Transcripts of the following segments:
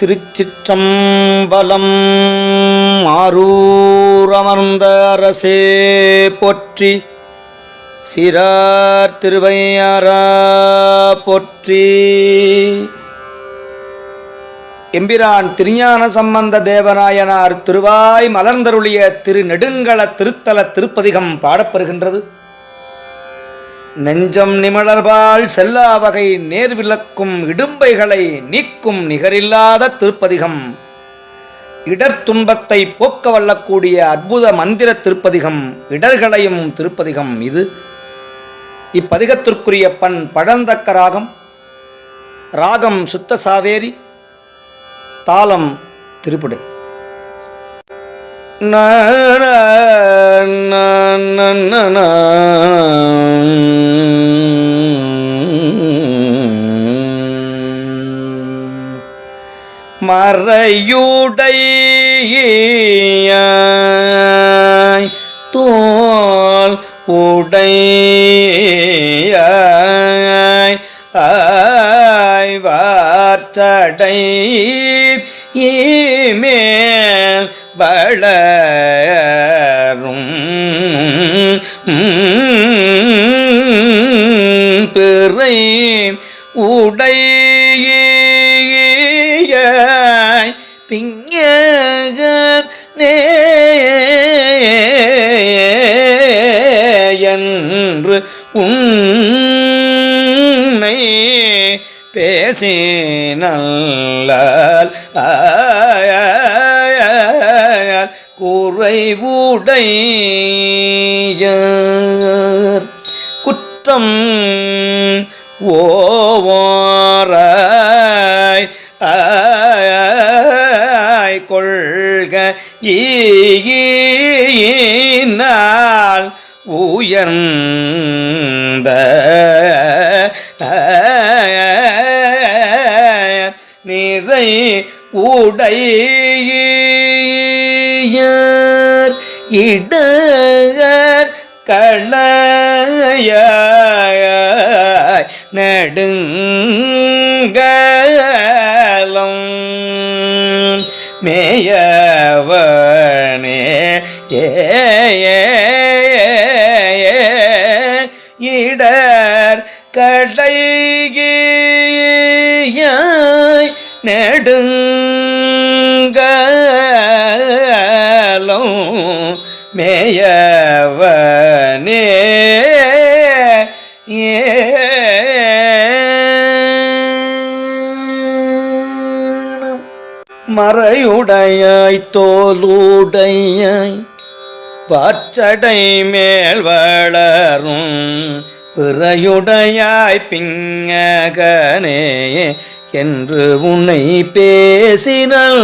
திருச்சிற்றம்பலம் ஆரூரமர்ந்த அரசே போற்றி சிறார் திருவையாரா போற்றி. எம்பிரான் திருஞான சம்பந்த தேவநாயனார் திருவாய் மலர்ந்தருளிய திரு நெடுங்கள திருத்தல திருப்பதிகம் பாடப்பெறுகின்றது. நெஞ்சம் நிமலர்பால் செல்லா வகை நேர்விலக்கும் இடும்பைகளை நீக்கும் நிகரில்லாத திருப்பதிகம். இடர்துன்பத்தை போக்க வல்லக்கூடிய அற்புத மந்திர திருப்பதிகம் இடர்களையும் திருப்பதிகம் இது. இப்பதிகத்திற்குரிய பண் பழந்தக்க ராகம் ராகம் சுத்த சாவேரி தாளம் திருப்பிடு. ந மறையுடைய தோல் உடைய ஆய்வாற்றடை மேல் வளரும். பிறை உடைய பிங்க என்று உன்னை பேசினல்ல குறைவுடைய குற்றம் ஓவாராய் கொள்க ஈயினால் உயர்ந்த நிறை உடை இடர் களையாய் நடுங்கலம். மேயவனே ஏ இடர் கடையாய் நெடுங்கலம். மேயவனே. மறையுடையாய் தோலுடையாய் பாற்றடை மேல் வளரும் பிறையுடையாய் பிங்ககனே என்று உன்னை பேசினல்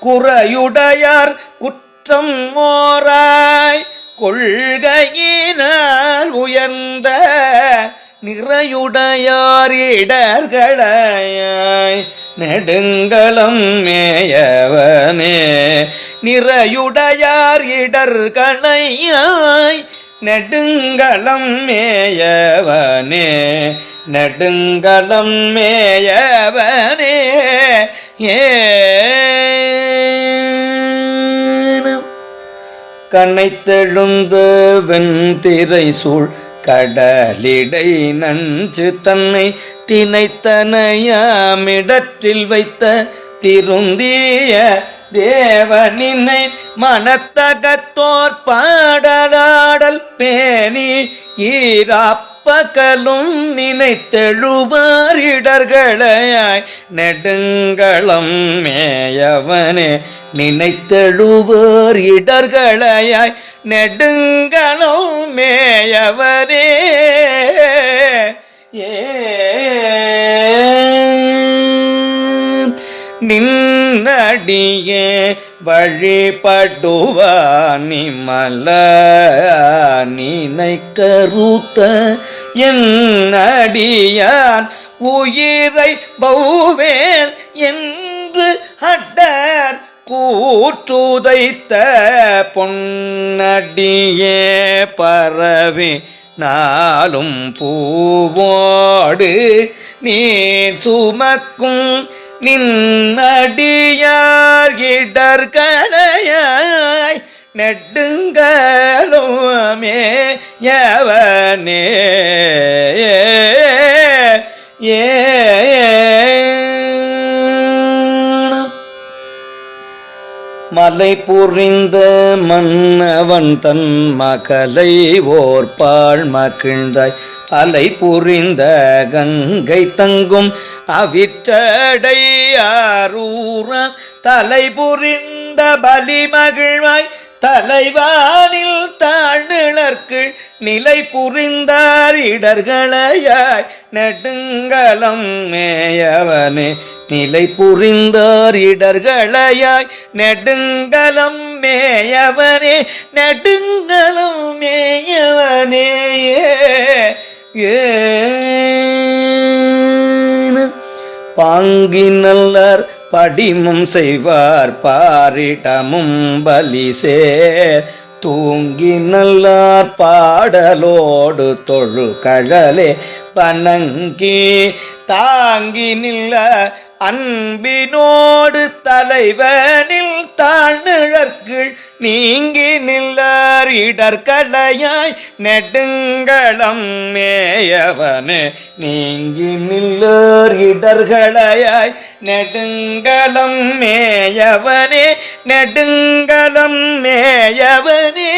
குறையுடையார் குற்ற குற்றம் ஓராய் கொள்கையினால் உயர்ந்த நிறையுடையாரிடர்களாய் நெடுங்களம் மேயவனே நிறையுடையார் இடர்களையாய் நெடுங்களம் மேயவனே நெடுங்களம் மேயவனே ஏ கண்ணைத்தெழுந்து வெண்திரை சூழ் கடலிடை நஞ்சு தன்னை திணைத்தனையாமிடற்றில் வைத்த திருந்திய தேவனினை மனத்தகத்தோர் பாடலாடல் பேணி ஈராப் பகலும் நினைத்தெழுவாரிடர்களையாய் நெடுங்களம் மேயவனே நினைத்தெழுவார் இடர்களையாய். நெடுங்களம் மேயவரே ஏ நின்னடியே வழிபடுவானி மல நினை கருத்த என்னடியான் உயிரை பௌவேல் என்று அடர் கூற்றுதைத்த பொன்னடியே பரவி நாளும் பூவோடு நீர் சுமக்கும் நின்னடியார் இடர்களையாய் நெடுங்கலுமே யவனே. ஏ மலை புரிந்த மன்னவன் தன் மகளை ஓர்பாள் மகிழ்ந்தாய். அலை புரிந்த கங்கை தங்கும் அவிற்றடை அரூர தலை புரிந்த பலி மகிழ்வாய். தலைவானில் தாழ்நிழற்கு நிலை புரிந்தார் இடர்களையாய் நெடுங்கலம் மேயவனே. நிலை புரிந்தார் இடர்களையாய் நெடுங்கலம் மேயவனே. நெடுங்கலம் மேயவனே. ஏ. பாங்கினல்லர் படிமும் செய்வார் பாரிடமும் பலிசே தூங்கி நல்லார் பாடலோடு தொழு கழலே பணங்கி தாங்கி நில்ல அன்பினோடு தலைவனில் தாழ்நிழற்குள் நீங்கி நில்லார் இடர்களையாய் நெடுங்களம் மேயவனே. நீங்கி நில்லார் இடர்களையாய் நெடுங்களம் மேயவனே நெடுங்களம் மேயவனே.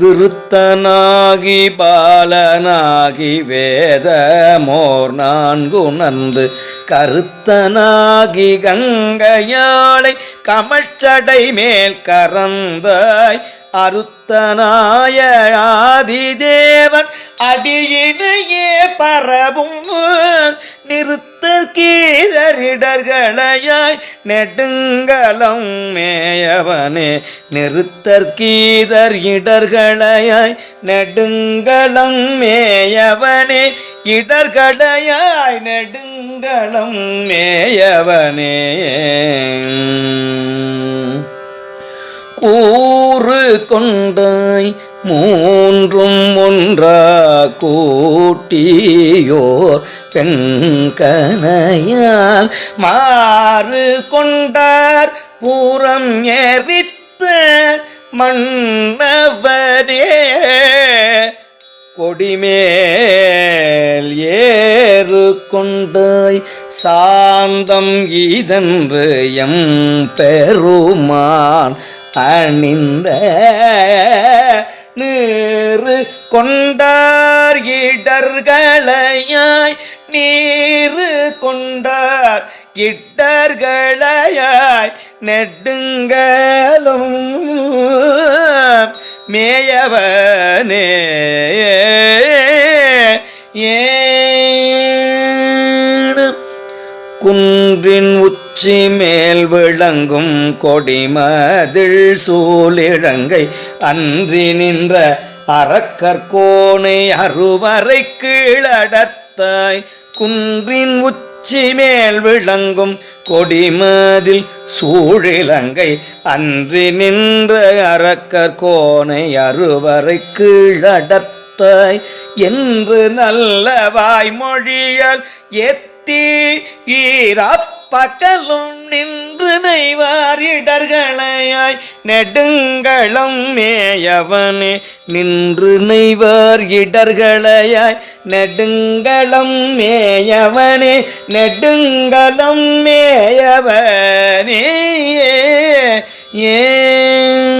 விருத்தனாகி பாலனாகி வேதமோர் நான்குணர்ந்து கருத்தனாகி கங்கையாளை கமழ்ச்சடை மேல் கறந்தாய். அருத்தனாய ஆதிதேவன் அடியினையே பரவும் நிறுத்த கீதரிடர்களையாய் நெடுங்கலம் மேயவனே நிறுத்தற்கீதர் இடர்களையாய் நெடுங்கலம் மேயவனே இடர்களையாய் நெடுங்கலம் மேயவனே. கூறு கொண்டாய் மூன்றும் ஒன்றா கூட்டியோர் பெண்கனையால் மாறு கொண்டார் பூரம் எரித்த மன்னவரே. கொடிமேல் ஏறு கொண்டாய் சாந்தம் இதன்று எம் பெருமான் அணிந்த நீரு கொண்டார் இடர்களையாய். நீரு கொண்டார் இடர்களையாய். நெடுங்கலும் மேயவனே. ஏ குன்றின் உச்சி மேல் விளங்கும் கொடிமதில் சூழிழங்கை அன்றி நின்ற அறக்கற்கோனை அறுவரை கீழடத்தாய். குன்றின் உச்சி மேல் விளங்கும் கொடிமதில் சூழிலங்கை அன்றி நின்ற அறக்கற்கோனை அறுவரை கீழடத்தாய். என்று நல்ல வாய்மொழியால் ஏத்த எத்தி ஈரப்பகலும் நின்று நெய்வார் இடர்களையாய். நெடுங்களம் மேயவனே நின்று நெய்வார் இடர்களையாய். நெடுங்களம் மேயவனே நெடுங்களம் மேயவனே. ஏ.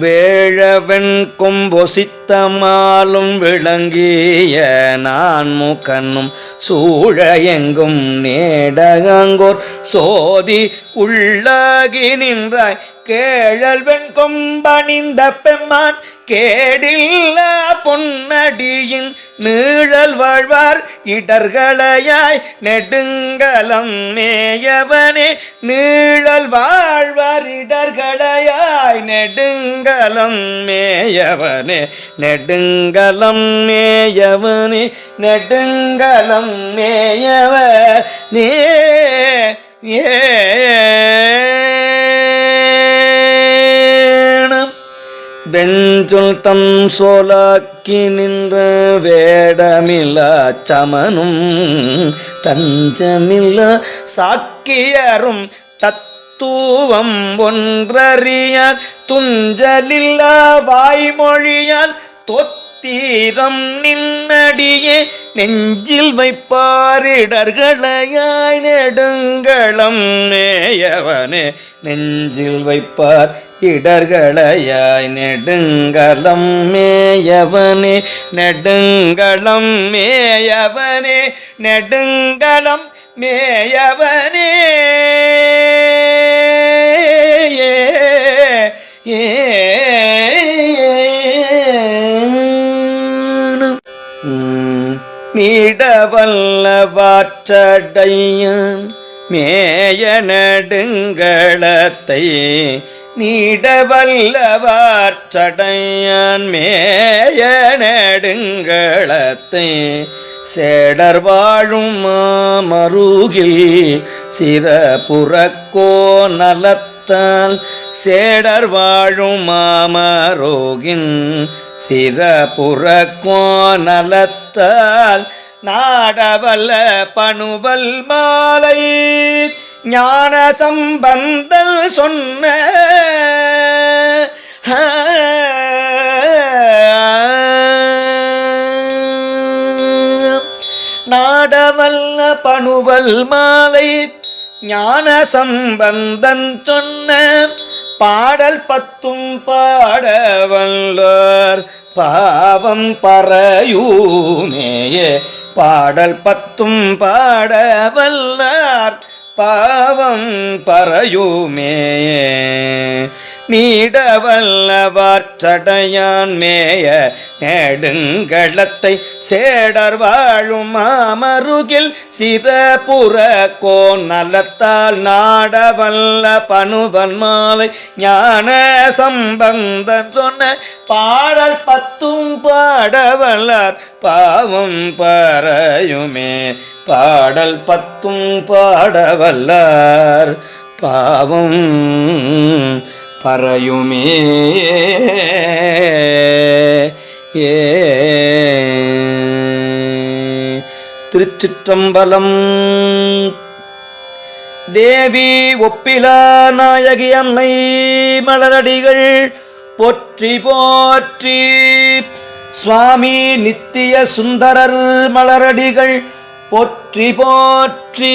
வேழவன் கொம்பொசித்தமாலும் விளங்கிய நான் முகன்னும் சூழ எங்கும் நேடகங்கோர் சோதி உள்ளாகி நின்றாய். கேழல் வெண் கொம்பணிந்த பெம்மான் கேடில்லா பொன்னடியின் நீழல் வாழ்வார். இடர்களையாய் நெடுங்கலம் மேயவனே நீழல் வாழ்வார். இடர்களையாய் நெடுங்கலம் மேயவனே நெடுங்கலம் மேயவனே நெடுங்கலம் மேயவ ஏ வெஞ்சொல் தம் சோலாக்கி நின்ற வேடமில்ல சமனும் தஞ்சமில்ல சாக்கியரும் தத் தூவம் ஒன்றறியார் துஞ்சலில்லா வாய்மொழியால் தொத்தீரம் நின்னடியே நெஞ்சில் வைப்பாரிடர்களையாய் நெடுங்களம் மேயவனே நெஞ்சில் வைப்பார் இடர்களையாய் நெடுங்களம் மேயவனே நெடுங்களம் மேயவனே நெடுங்களம் மேயவனே. ஏ நீடவல்லவாற்றடையன் மேய நடுங்களத்தை நீடவல்லவாற்றடையான் மேய நடுங்களத்தை சேடர் வாழும் மருகில் சிறப்புறக்கோ நலத்தால் சேடர் வாழும் மாமரோகின் சிறப்புறக்கோ நலத்தால். நாடவல்ல பணுவல் மாலை ஞான சம்பந்தல் சொன்ன. நாடவல்ல பணுவல் மாலை ஞான சம்பந்தன் சொன்ன பாடல் பத்தும் பாடவல்லார் பாவம் பறையூமேயே பாடல் பத்தும் பாடவல்லார் பாவம் பறையுமேயே. நீடவல்லவாற்றடையான் மேய நெடுங்களத்தை சேடர் வாழும் மாமருகில் சிறபுற கோ நலத்தால் நாடவல்ல பனுவன் மாலை ஞான சம்பந்தன் சொன்ன பாடல் பத்தும் பாடவல்லார் பாவம் பறையுமே. பாடல் பத்தும் பாடவல்லார் பாவம் பறையுமே. ஏ. திருச்சிற்றம்பலம். தேவி ஒப்பிலா நாயகி அன்னை மலரடிகள் பொற்றி போற்றி. சுவாமி நித்திய சுந்தரர் மலரடிகள் பொற்றி போற்றி.